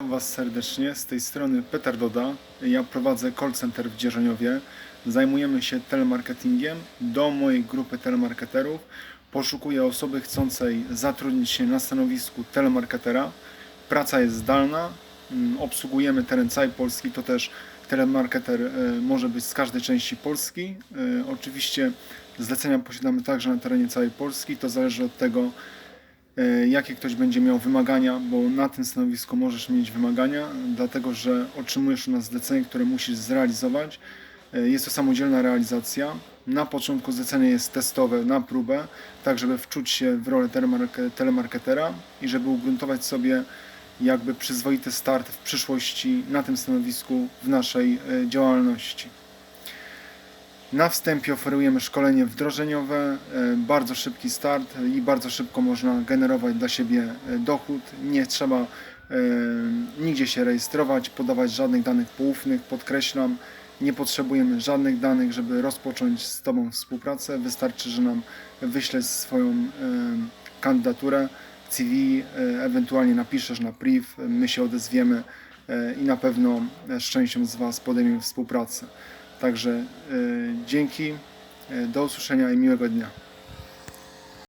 Witam Was serdecznie, z tej strony Peter Doda. Ja prowadzę call center w Dzierżoniowie. Zajmujemy się telemarketingiem. Do mojej grupy telemarketerów poszukuję osoby chcącej zatrudnić się na stanowisku telemarketera. Praca jest zdalna, mm, obsługujemy teren całej Polski, to też telemarketer e, może być z każdej części Polski. E, Oczywiście zlecenia posiadamy także na terenie całej Polski, to zależy od tego, jakie ktoś będzie miał wymagania, bo na tym stanowisku możesz mieć wymagania, dlatego że otrzymujesz u nas zlecenie, które musisz zrealizować. E, Jest to samodzielna realizacja. Na początku zlecenie jest testowe na próbę, tak żeby wczuć się w rolę telemarke- telemarketera i żeby ugruntować sobie jakby przyzwoity start w przyszłości na tym stanowisku w naszej e, działalności. Na wstępie oferujemy szkolenie wdrożeniowe, e, bardzo szybki start i bardzo szybko można generować dla siebie e, dochód. Nie trzeba e, nigdzie się rejestrować, podawać żadnych danych poufnych. Podkreślam, nie potrzebujemy żadnych danych, żeby rozpocząć z Tobą współpracę. Wystarczy, że nam wyślesz swoją kandydaturę, CV, ewentualnie napiszesz na priv, my się odezwiemy i na pewno z częścią z Was podejmiemy współpracę. Także e, dzięki, e, do usłyszenia i miłego dnia.